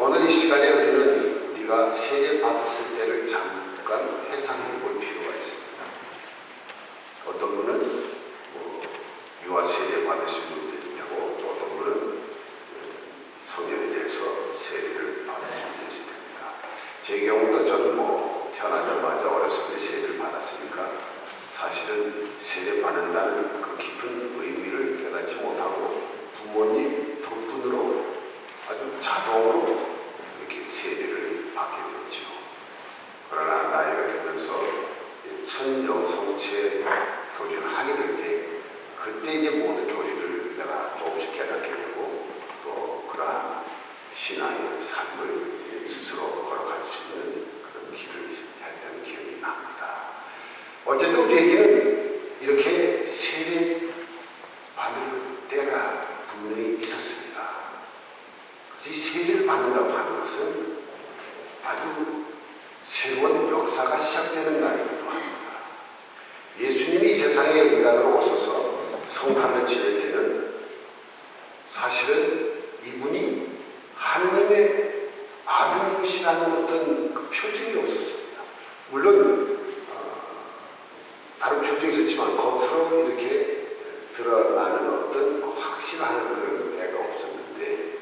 오늘 이 시간에 우리는 우리가 세례 받았을 때를 잠깐 회상해 볼 필요가 있습니다. 어떤 분은 뭐 유아 세례 받으신 분들이 있고 또 어떤 분은 성년에 대해서 세례를 받으신 분들이 있습니다. 제 경우도 저는 뭐 태어나자마자 어렸을 때 세례를 받았으니까 사실은 세례 받는다는 그 깊은 의미를 깨닫지 못하고 부모님 덕분으로 아주 자동으로 이렇게 세례를 받게 됐죠. 그러나 나이가 들면서 천정성체 도전을 하게 될 때 그때 이제 모든 교리를 내가 조금씩 깨닫게 되고 또 그러한 신앙의 삶을 스스로 걸어갈 수 있는 그런 길을 했던 기억이 납니다. 어쨌든 우리에게는 이렇게 세례 받을 때가 분명히 있었습니다. 그래서 이 세례를 받는다고 하는 것은 아주 새로운 역사가 시작되는 날이기도 합니다. 예수님이 이 세상에 인간으로 성탄을 지낼 때는 사실은 이분이 하느님의 아들이시라는 어떤 그 표정이 없었습니다. 물론 어, 다른 표정이 있었지만 겉으로 이렇게 드러나는 어떤 그 확실한 그런 애가 없었는데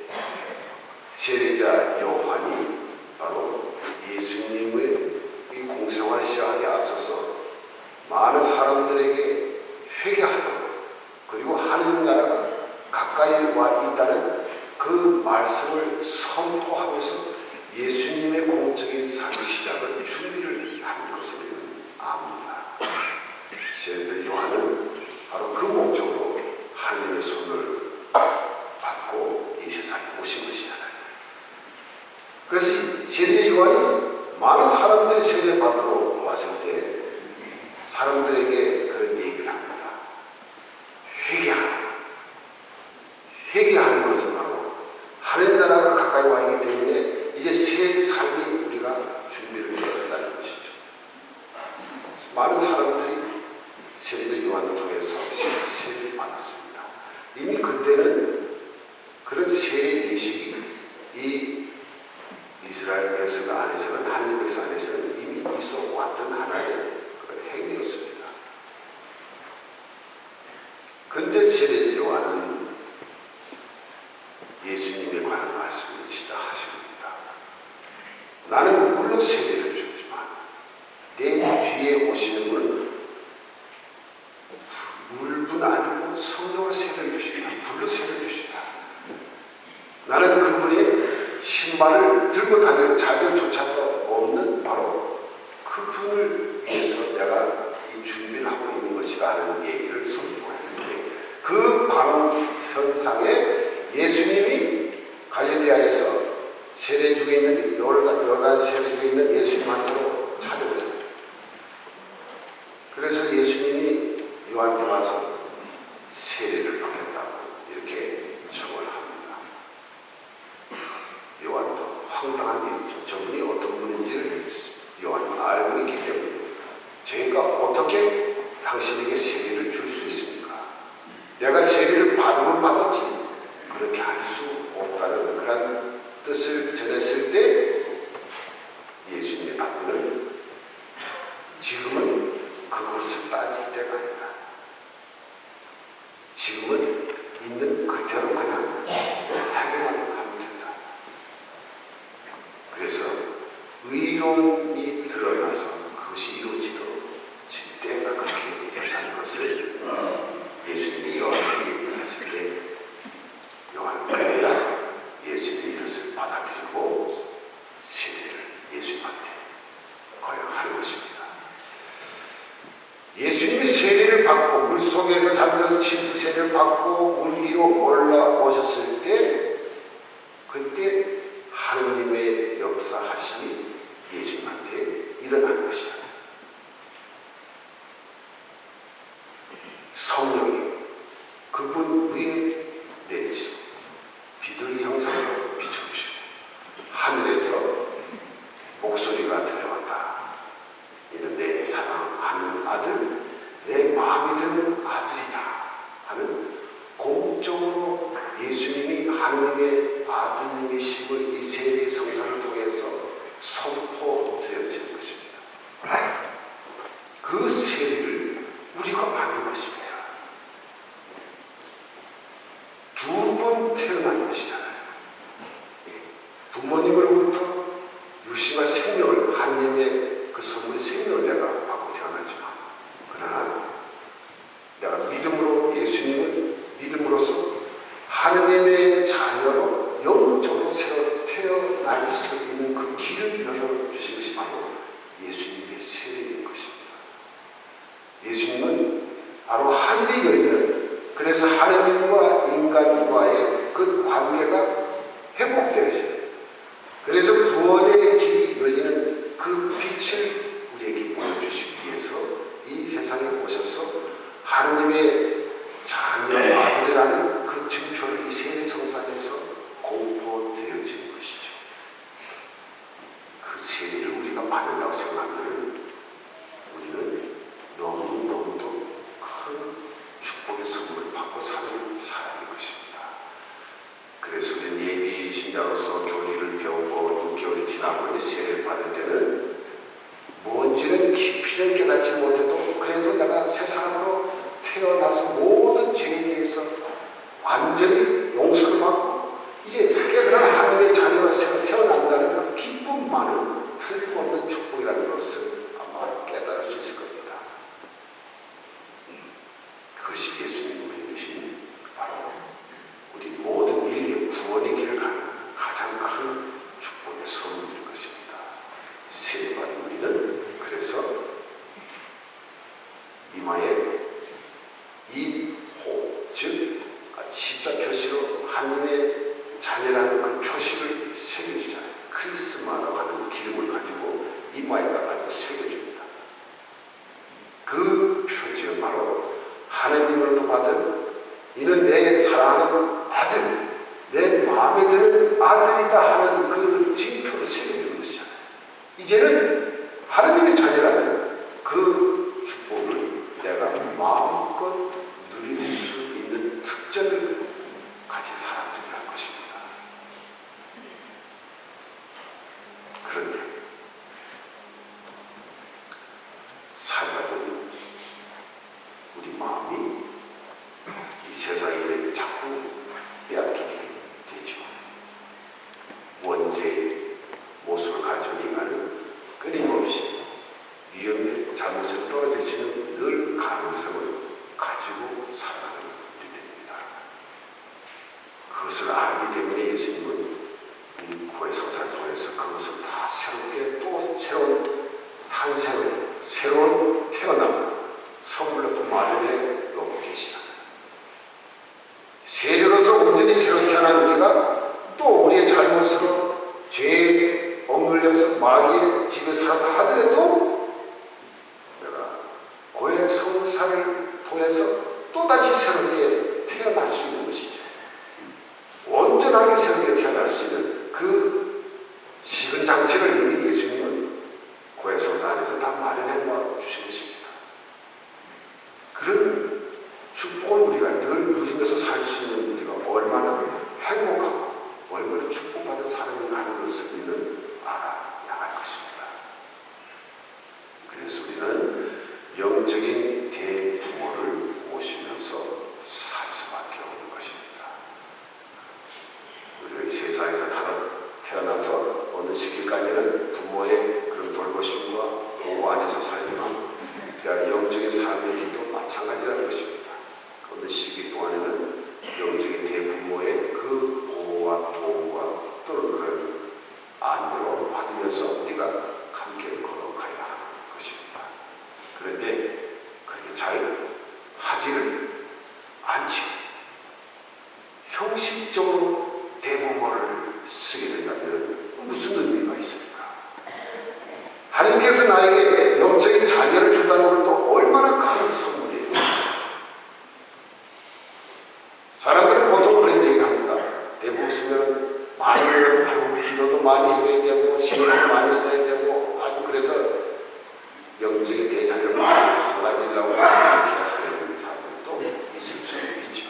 세례자 요한이 바로 예수님의 이 공생활 시작에 앞서서 많은 사람들에게 회개하도록 그리고 하나님 나라가 가까이 와 있다는 그 말씀을 선포하면서 예수님의 공적인 삶 시작을 준비를 하는 것을 압니다. 세례 요한은 바로 그 목적으로 하나님의 손을 받고 이 세상에 오신 것이잖아요. 그래서 이 세례 요한이 많은 사람들이 세례 받으러 왔을 때 사람들에게 그런 얘기를 합니다. 회개하라. 회개하는 것은 바로 하늘 나라가 가까이 와 있기 때문에 이제 새 삶이 우리가 준비를 해야 한다는 것이죠. 많은 사람들이 세례자 요한을 통해서 세례를 받았습니다. 이미 그때는 그런 세례 예식이 이 이스라엘 백성 안에서는 하나님 백성 안에서는 이미 있어 왔던 하나의 그런 행위였습니다. 근데 세례자 요한은 예수님에 관한 말씀을 시작하십니다. 나는 물로 세례를 주지만 내 뒤에 오시는 분은 물분 아니고 성령을 세례를 주시다. 불로 세례를 주시다. 나는 그분의 신발을 들고 다닐 자격조차도 없는 바로 그분을 위해서 내가 이 준비를 하고 있는 것이다 하는 얘기를 선포했는데 그 광 현상에 예수님이 갈릴리아에서 세례 중에 있는 요단, 요단 세례 중에 있는 예수님한테로 찾아오잖아요. 그래서 예수님이 요한테 와서 세례를 받겠다고 이렇게 청을 합니다. 요한도 황당한 일이죠. 저분이 어떤 분인지를 요한은 알고 있기 때문에 제가 어떻게 당신에게 세례를 줄 수 있습니까? 내가 세례를 받으면 받았지 그렇게 할 수 없다는 그런 뜻을 전했을 때 예수님의 답변은 지금은 그것을 따질 때가 아니다. 지금은 있는 그대로 그냥 해결만 하면 된다. 그래서 의로움이 드러나서 그것이 이루어지도록 때가 그렇게 된다는 것을 예수님이 얘기를 했을 때 그래야 예수님의 뜻을 받아들이고 세례를 예수님한테 거역하는 것입니다. 예수님이 세례를 받고 물 속에서 잠들어서 침수 세례를 받고 물 위로 올라오셨을 때 그때 하느님의 역사하심이 예수님한테 일어난 것이다. 성령이 그분 위에 내리시고 비둘기 형상으로 비춰주시고 하늘에서 목소리가 들려왔다. 이는 내 사랑하는 아들, 내 마음에 드는 아들이다 하는 공적으로 예수님이 하느님의 아드님이심을 이 세례 성사를 통해서 선포되어지는 것입니다. 그 세례를 우리가 받는 것입니다. 두 번 태어난 것이잖아요. 부모님으로부터 유시와 생명을 하나님의 그 선물 생명을 내가 받고 태어나지만 그러나 내가 믿음으로 예수님을 믿음으로써 하나님의 자녀로 영적으로 태어날 수 있는 그 길을 열어주신 것이 바로 예수님의 세례인 것입니다. 예수님은 바로 하늘이 열리는 그래서 하나님과 인간과의 그 관계가 회복되어져요. 그래서 구원의 길이 열리는 그 빛을 우리에게 보여주시기 위해서 이 세상에 오셔서 하느님의 자녀 아들이라는 그 증표를 이 세례 성산에서 공포되어지는 것이죠. 그 세례를 우리가 받는다고 생각하면 우리는 너무너무도 큰 축복의 선물을 받고 사는 사람인 것입니다. 그래서 우리는 예비 신자로서 교리를 배우고 6개월이 지나고 이제 세례를 받을 때는 뭔지는 깊이는 깨닫지 못해도 그래도 내가 새 사람으로 태어나서 모든 죄에 대해서 완전히 용서를 받고 이제 깨달은 하나님의 새로 태어난다는 그 기쁨만은 틀림없는 축복이라는 것을 아마 깨달을 수 있을 겁니다. 그것이 예수님이 주신 바로 우리 모든 인류의 구원의 길을 가는 가장 큰 축복의 선물일 것입니다. 세례받은 우리는 그래서 이마에 이호 즉 십자 표시로 자녀라는 그 표시를 새겨주잖아요. 크리스마라고 하는 기름을 가지고 이마에다 가지고 새겨줍니다. 그 표지는 바로 하나님으로부터 받은 이는 내 사랑하는 아들, 내 마음에 드는 아들이다 하는 그 징표를 새겨주는 것이잖아요. 이제는 하나님의 자녀라는 그 축복을 내가 마음껏 누릴 수 있는 특전을 가진 사람들이라는 것입니다. 그런데 살다 보니 우리 마음이 이 세상에 자꾸 빼앗기게 되죠. 원죄의 모습을 가진 인간은 끊임없이 위험에 잘못에 있는 늘 가능성을 가지고 살아가는 일이 됩니다. 그것을 알기 때문에 예수님은 이 구의 성사를 통해서 그것을 다 새롭게 또 새로운 탄생을 새로운 태어남 선물로 또 마련해 놓고 계시다. 세례로서 온전히 새로 태어난 우리가 또 우리의 잘못으로 죄에 억눌려서 마귀의 집에 살았다 하더라도 성사를 통해서 또다시 새롭게 태어날 수 있는 것이죠. 온전하게 새롭게 태어날 수 있는 그 식은 장치를 이미 예수님은 고의 성사 안에서 다 마련해 놓아 주신 것입니다. 그런 축복을 우리가 늘 누리면서 살 수 있는 우리가 얼마나 행복하고 얼마나 축복받은 사람인가 하는 것을 우리는 알아야 할 것입니다. 그래서 우리는 영적인 대부모를 모시면서 살 수밖에 없는 것입니다. 우리가 이 세상에서 타러 태어나서 어느 시기까지는 부모의 그런 돌보심과 보호 안에서 살지만 그러니까 영적인 삶의 길도 마찬가지라는 것입니다. 어느 시기 동안에는 영적인 대부모의 그 보호와 도움과 또는 그런 안으로 받으면서 우리가 함께 걸어가야 하는 것입니다. 그런데 그렇게 잘 하지를 않지. 형식적으로 대부모를 쓰게 된다면 무슨 의미가 있습니까? 하 나에게 영적인 자녀를 준다는 것도 얼마나 큰 선물이에요. 사람들은 보통 그런 얘기를 합니다. 대부분 쓰면 많이 하고 기도도 많이 해야 되고 신경도 많이 써야 되고 아주 그래서 영적인 대자 자녀를 달라지려고 이렇게 하는 사람도 있을 수 있죠.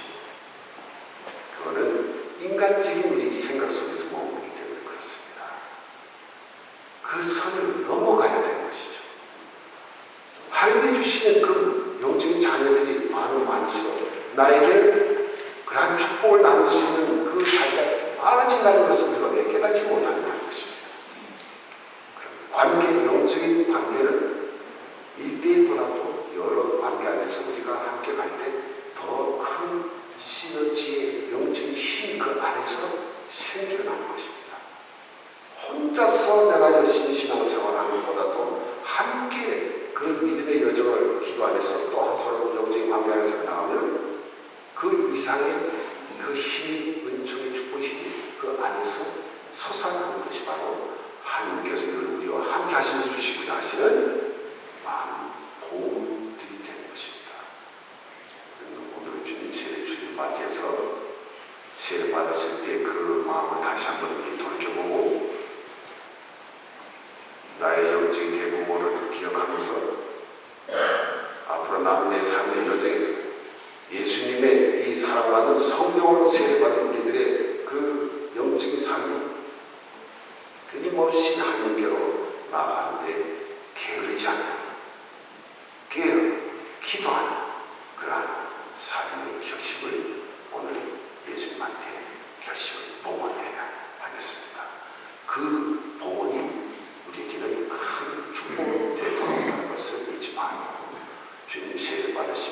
그거는 인간적인 우리 생각 속에서 머무르기 때문에 그렇습니다. 그 선을 넘어가야 되는 것이죠. 하나님이 주시는 그 영적인 자녀들이 많은 많으시도 나에게 그러한 축복을 나눌 수 있는 그 자리가 많아진다는 것을 우리가 왜 깨닫지 못한다는 것입니다. 관계, 영적인 관계는 일대일보다도 여러 관계 안에서 우리가 함께 갈 때 더 큰 시너지의 영적인 힘이 그 안에서 생겨나는 것입니다. 혼자서 내가 열심히 신앙생활 하는 것보다도 함께 그 믿음의 여정을 기도 안에서 또한 서로 영적인 관계 안에서 나오면 그 이상의 그 힘이 은총의 축복의 힘이 그 안에서 솟아나는 것이 바로 하나님께서 늘 우리와 함께 하시면서 주시고자 하시는 마음 보험들이 되는 것입니다. 오늘 주님 세례 주님 맞이해서 세례 받았을 때 그 마음을 다시 한번 돌이켜보고 나의 영적인 대부모를 기억하면서 앞으로 남은 내 삶의 여정에서 예수님의 이 사랑하는 성령으로 세례받은 우리들의 그 영적인 삶이 끊임없이 하나님께로 나아가는데 게으르지 않도록 깨어 기도하는 그러한 삶의 결심을 오늘 예수님한테 결심을 봉헌해야 하겠습니다. 그 봉헌이 우리에게는 큰 축복이 되도록 하는 것을 잊지 말고. 주님 세례 받으심